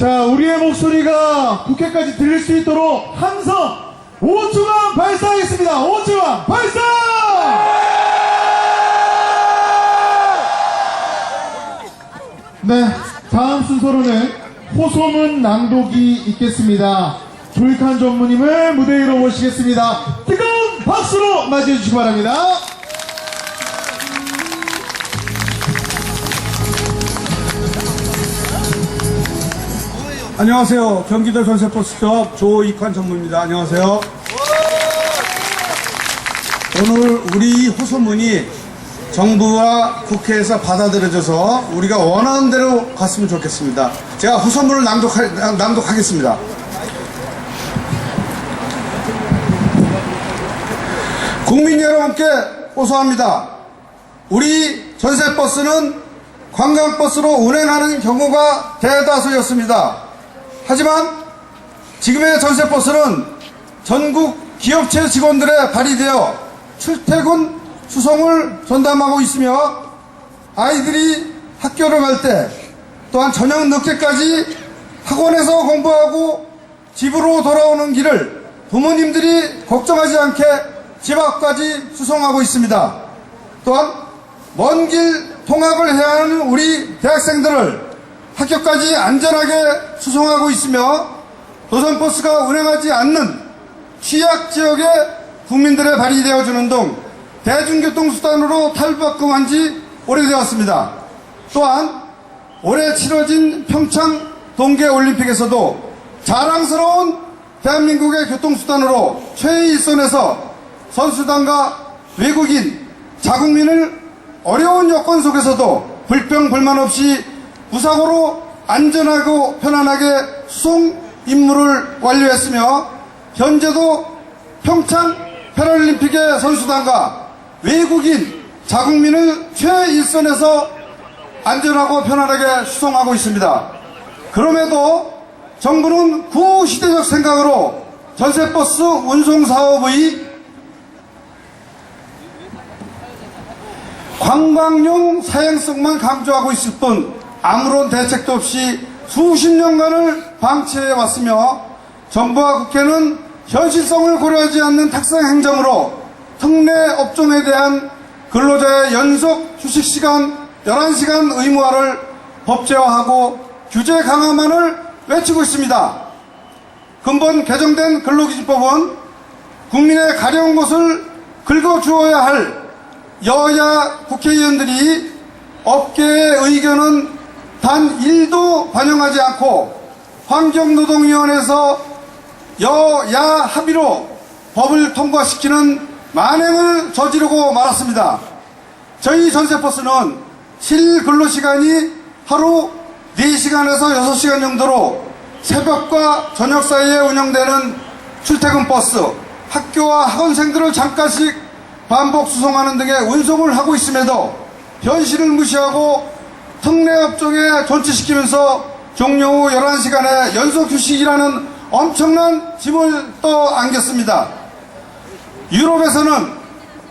자, 우리의 목소리가 국회까지 들릴 수 있도록 함성 5초간 발사하겠습니다. 5초간 발사! 네, 다음 순서로는 호소문 낭독이 있겠습니다. 조익한 전무님을 무대 위로 모시겠습니다. 뜨거운 박수로 맞이해 주시기 바랍니다. 안녕하세요. 경기도 전세버스업 조익환 전무입니다. 안녕하세요. 오늘 우리 호소문이 정부와 국회에서 받아들여져서 우리가 원하는 대로 갔으면 좋겠습니다. 제가 호소문을 낭독하, 낭독하겠습니다. 국민 여러분께 호소합니다. 우리 전세버스는 관광버스로 운행하는 경우가 대다수였습니다. 하지만 지금의 전세버스는 전국 기업체 직원들에 발휘되어 출퇴근 수송을 전담하고 있으며 아이들이 학교를 갈 때 또한 저녁 늦게까지 학원에서 공부하고 집으로 돌아오는 길을 부모님들이 걱정하지 않게 집 앞까지 수송하고 있습니다. 또한 먼 길 통학을 해야 하는 우리 대학생들을 학교까지 안전하게 수송하고 있으며 노선버스가 운행하지 않는 취약 지역의 국민들의 발휘되어 주는 등 대중교통수단으로 탈바꿈한 지 오래되었습니다. 또한 올해 치러진 평창 동계올림픽에서도 자랑스러운 대한민국의 교통수단으로 최일선에서 선수단과 외국인, 자국민을 어려운 여건 속에서도 불평 불만 없이 무사고로 안전하고 편안하게 수송 임무를 완료했으며 현재도 평창 패럴림픽의 선수단과 외국인 자국민을 최일선에서 안전하고 편안하게 수송하고 있습니다. 그럼에도 정부는 구시대적 생각으로 전세버스 운송사업의 관광용 사행성만 강조하고 있을 뿐 아무런 대책도 없이 수십 년간을 방치해 왔으며 정부와 국회는 현실성을 고려하지 않는 탁상 행정으로 특례 업종에 대한 근로자의 연속 휴식 시간 11시간 의무화를 법제화하고 규제 강화만을 외치고 있습니다. 근본 개정된 근로기준법은 국민의 가려운 것을 긁어주어야 할 여야 국회의원들이 업계의 의견은 단 1도 반영하지 않고 환경노동위원회에서 여야 합의로 법을 통과시키는 만행을 저지르고 말았습니다. 저희 전세버스는 실근로시간이 하루 4시간에서 6시간 정도로 새벽과 저녁 사이에 운영되는 출퇴근 버스, 학교와 학원생들을 잠깐씩 반복 수송하는 등의 운송을 하고 있음에도 현실을 무시하고 특례업종에 존치시키면서 종료 후 11시간의 연속 휴식이라는 엄청난 짐을 떠안겼습니다. 유럽에서는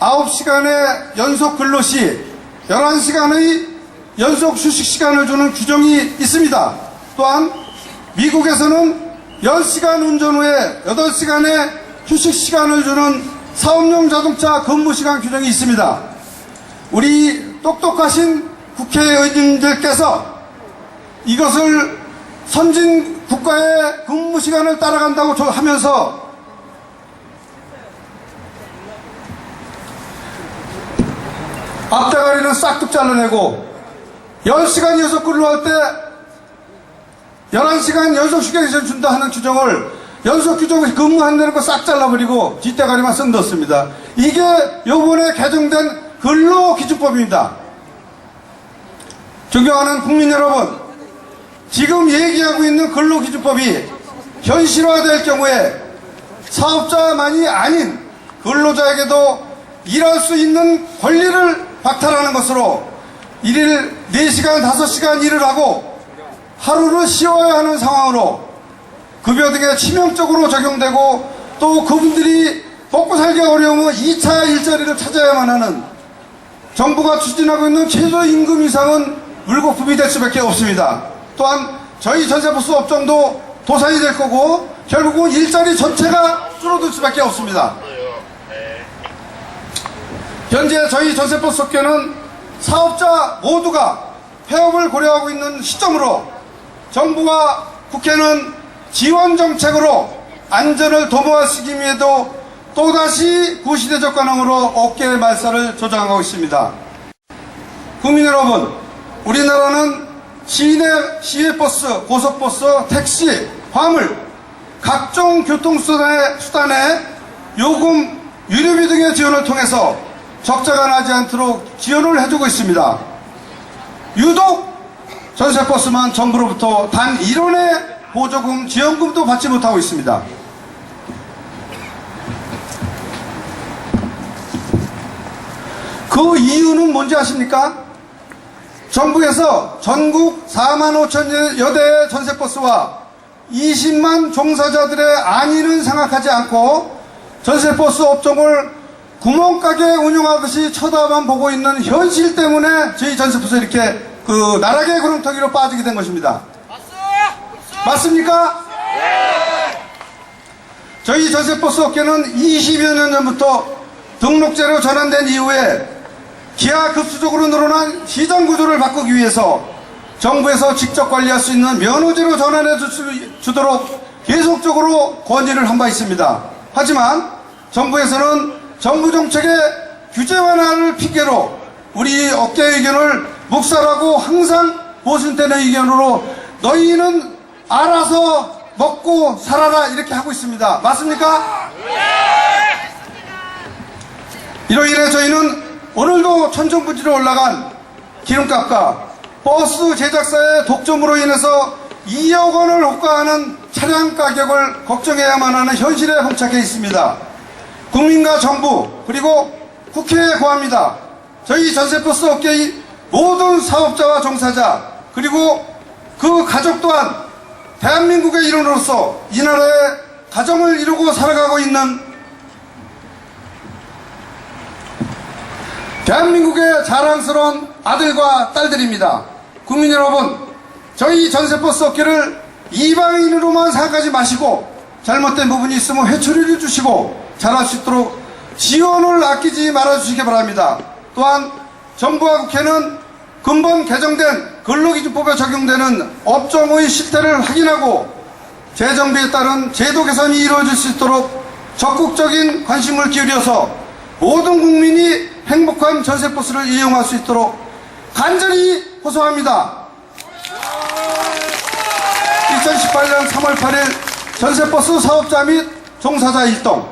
9시간의 연속 근로 시 11시간의 연속 휴식 시간을 주는 규정이 있습니다. 또한 미국에서는 10시간 운전 후에 8시간의 휴식 시간을 주는 사업용 자동차 근무 시간 규정이 있습니다. 우리 똑똑하신 국회의원님들께서 이것을 선진 국가의 근무 시간을 따라간다고 저- 하면서 앞대가리는 싹둑 잘라내고 10시간 연속 근로할 때 11시간 연속 휴게를 준다 하는 규정을 연속 규정을 근무한다는 거 싹 잘라버리고 뒷대가리만 쓱 넣습니다. 이게 요번에 개정된 근로기준법입니다. 존경하는 국민 여러분, 지금 얘기하고 있는 근로기준법이 현실화될 경우에 사업자만이 아닌 근로자에게도 일할 수 있는 권리를 박탈하는 것으로 일일 4시간, 5시간 일을 하고 하루를 쉬어야 하는 상황으로 급여 등에 치명적으로 적용되고 또 그분들이 먹고 살기 어려우면 2차 일자리를 찾아야만 하는 정부가 추진하고 있는 최저임금 이상은 물거품이 될 수밖에 없습니다. 또한 저희 전세버스 업종도 도산이 될 거고 결국은 일자리 전체가 줄어들 수밖에 없습니다. 현재 저희 전세버스 업계는 사업자 모두가 폐업을 고려하고 있는 시점으로 정부와 국회는 지원 정책으로 안전을 도모하시기 위해도 또다시 구시대적 관행으로 업계의 말살을 조장하고 있습니다. 국민 여러분, 우리나라는 시내 시외버스, 고속버스, 택시, 화물, 각종 교통수단의 수단에 요금, 유류비 등의 지원을 통해서 적자가 나지 않도록 지원을 해주고 있습니다. 유독 전세버스만 정부로부터 단 1원의 보조금, 지원금도 받지 못하고 있습니다. 그 이유는 뭔지 아십니까? 정부에서 전국 4만 5천 여대 전세버스와 20만 종사자들의 안위는 생각하지 않고 전세버스 업종을 구멍가게 운영하듯이 쳐다만 보고 있는 현실 때문에 저희 전세버스 이렇게 그 나락의 구렁텅이로 빠지게 된 것입니다. 맞습니까? 저희 전세버스 업계는 20여 년 전부터 등록제로 전환된 이후에 기하급수적으로 늘어난 시장 구조를 바꾸기 위해서 정부에서 직접 관리할 수 있는 면허제로 전환해 주도록 계속적으로 건의를 한 바 있습니다. 하지만 정부에서는 정부 정책의 규제 완화를 핑계로 우리 업계 의견을 묵살하고 항상 보신되는 의견으로 너희는 알아서 먹고 살아라 이렇게 하고 있습니다. 맞습니까? 이로 인해 저희는 오늘도 천정부지로 올라간 기름값과 버스 제작사의 독점으로 인해서 2억 원을 호가하는 차량 가격을 걱정해야만 하는 현실에 봉착해 있습니다. 국민과 정부 그리고 국회에 고합니다. 저희 전세버스 업계의 모든 사업자와 종사자 그리고 그 가족 또한 대한민국의 일원으로서 이 나라의 가정을 이루고 살아가고 있는 대한민국의 자랑스러운 아들과 딸들입니다. 국민 여러분, 저희 전세버스 업계를 이방인으로만 생각하지 마시고 잘못된 부분이 있으면 회초리를 주시고 잘할 수 있도록 지원을 아끼지 말아주시기 바랍니다. 또한 정부와 국회는 근본 개정된 근로기준법에 적용되는 업종의 실태를 확인하고 재정비에 따른 제도 개선이 이루어질 수 있도록 적극적인 관심을 기울여서 모든 국민이 행복한 전세버스를 이용할 수 있도록 간절히 호소합니다. 2018년 3월 8일 전세버스 사업자 및 종사자 일동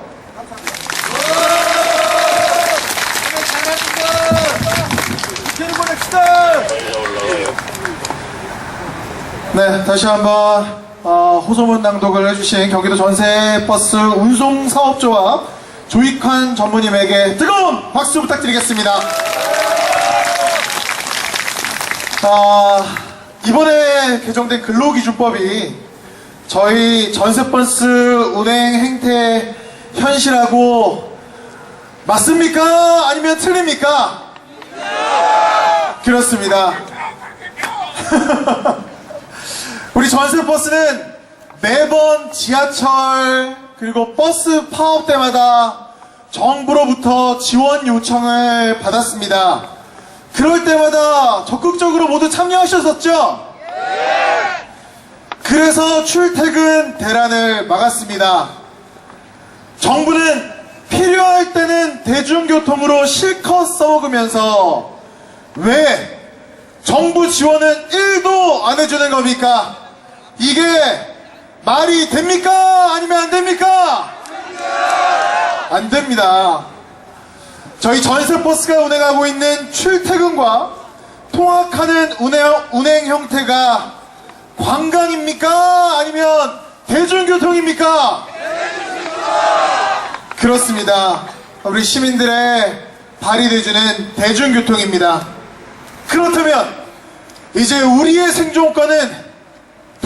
네, 다시 한번 어, 호소문 낭독을 해주신 경기도 전세버스 운송사업조합 조익환 전무님에게 뜨거운 박수 부탁드리겠습니다. 아, 이번에 개정된 근로기준법이 저희 전세버스 운행 행태 현실하고 맞습니까? 아니면 틀립니까? 그렇습니다. 우리 전세버스는 매번 지하철 그리고 버스 파업 때마다 정부로부터 지원 요청을 받았습니다. 그럴 때마다 적극적으로 모두 참여하셨었죠? 그래서 출퇴근 대란을 막았습니다. 정부는 필요할 때는 대중교통으로 실컷 써먹으면서 왜 정부 지원은 1도 안 해주는 겁니까? 이게 말이 됩니까? 아니면 안 됩니까? 안 됩니다. 저희 전세 버스가 운행하고 있는 출퇴근과 통학하는 운행, 운행 형태가 관광입니까? 아니면 대중교통입니까? 그렇습니다. 우리 시민들의 발휘돼주는 대중교통입니다. 그렇다면 이제 우리의 생존권은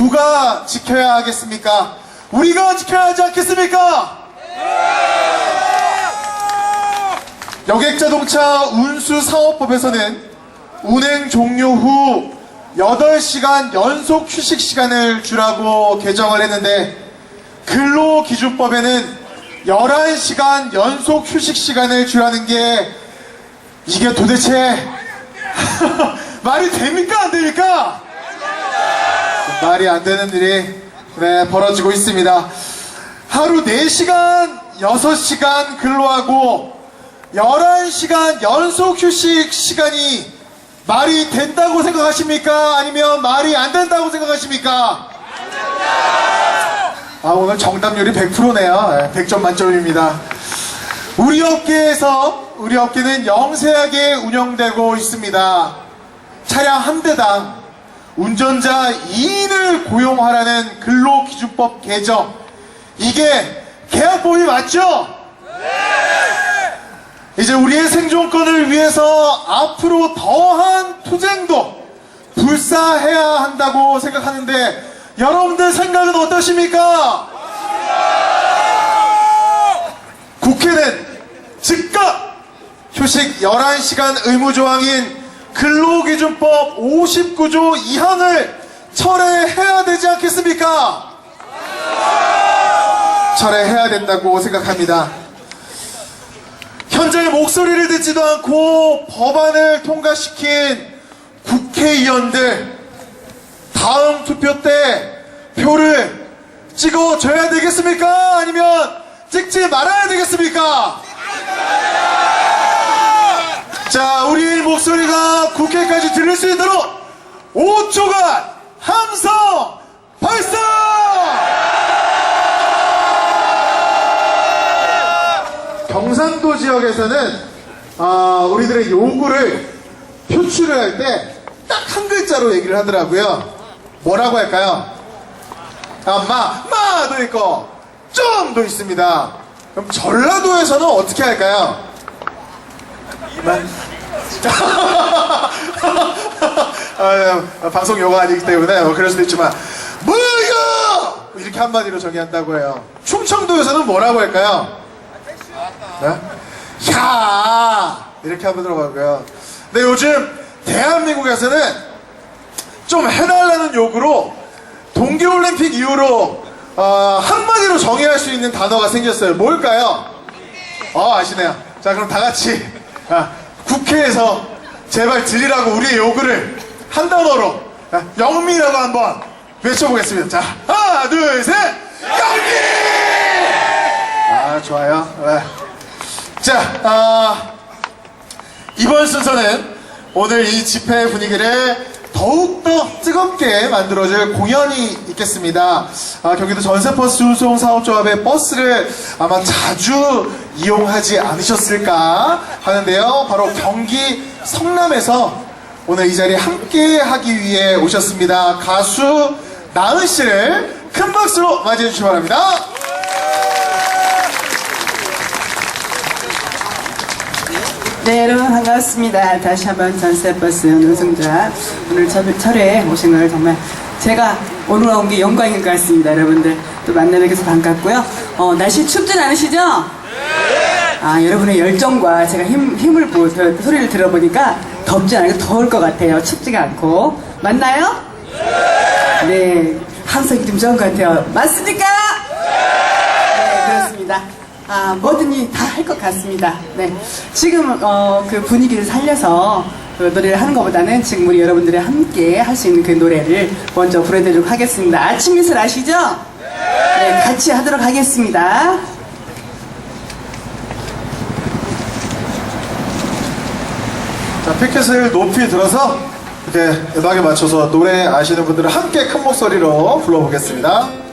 누가 지켜야 하겠습니까? 우리가 지켜야 하지 않겠습니까? 여객자동차 운수사업법에서는 운행 종료 후 8시간 연속 휴식 시간을 주라고 개정을 했는데 근로기준법에는 11시간 연속 휴식 시간을 주라는 게 이게 도대체 말이 됩니까 안 됩니까? 말이 안 되는 일이 네, 벌어지고 있습니다. 하루 4시간, 6시간 근로하고 11시간 연속 휴식 시간이 말이 된다고 생각하십니까? 아니면 말이 안 된다고 생각하십니까? 아, 오늘 정답률이 100%네요. 100점 만점입니다. 우리 업계에서, 우리 업계는 영세하게 운영되고 있습니다. 차량 한 대당 운전자 2인을 고용하라는 근로기준법 개정. 이게 계약법이 맞죠? 이제 우리의 생존권을 위해서 앞으로 더한 투쟁도 불사해야 한다고 생각하는데 여러분들 생각은 어떠십니까? 국회는 즉각 휴식 11시간 의무조항인 근로기준법 59조 2항을 철회해야 되지 않겠습니까? 철회해야 된다고 생각합니다. 현재 목소리를 듣지도 않고 법안을 통과시킨 국회의원들 다음 투표 때 표를 찍어줘야 되겠습니까? 아니면 찍지 말아야 되겠습니까? 자, 우리 목소리가 국회까지 들릴 수 있도록 5초간 함성 발사! 경상도 지역에서는 아, 우리들의 요구를 표출을 할 때 딱 한 글자로 얘기를 하더라고요. 뭐라고 할까요? 아, 마, 마도 있고 좀도 있습니다. 그럼 전라도에서는 어떻게 할까요? 마. 아, 방송 용어 아니기 때문에 뭐 그럴 수도 있지만 뭐야 이렇게 한마디로 정의한다고 해요. 충청도에서는 뭐라고 할까요? 네? 야 이렇게 한번 들어가고요. 근데 요즘 대한민국에서는 좀 해달라는 요구로 동계올림픽 이후로 어, 한마디로 정의할 수 있는 단어가 생겼어요. 뭘까요? 어 아시네요. 자 그럼 다 같이 아, 국회에서 제발 들리라고 우리의 요구를 한 단어로 아, 영미라고 한번 외쳐보겠습니다. 자 하나 둘 셋 영미! 아 좋아요. 네. 자, 아, 이번 순서는 오늘 이 집회 분위기를 더욱더 뜨겁게 만들어줄 공연이 있겠습니다. 아, 경기도 전세버스 운송 사업조합의 버스를 아마 자주 이용하지 않으셨을까 하는데요. 바로 경기 성남에서 오늘 이 자리에 함께 하기 위해 오셨습니다. 가수 나은 씨를 큰 박수로 맞이해 주시기 바랍니다. 네, 여러분 반갑습니다. 다시 한번 전세버스 노승자 오늘 철, 철회에 오신 걸 정말 제가 오늘 온 게 영광인 것 같습니다. 여러분들 또 만나뵙게서 반갑고요. 어, 날씨 춥진 않으시죠? 아, 여러분의 열정과 제가 힘, 힘을 보, 저, 소리를 들어보니까 덥지 않고 더울 것 같아요. 춥지가 않고. 맞나요? 네. 항상 좀 좋은 것 같아요. 맞습니까? 네, 그렇습니다. 아, 뭐든지 다 할 것 같습니다. 네. 지금, 어, 그 분위기를 살려서 그 노래를 하는 것보다는 지금 우리 여러분들이 함께 할 수 있는 그 노래를 먼저 부르도록 하겠습니다. 아침 미술 아시죠? 네, 같이 하도록 하겠습니다. 자, 피켓을 높이 들어서 이렇게 음악에 맞춰서 노래 아시는 분들은 함께 큰 목소리로 불러보겠습니다.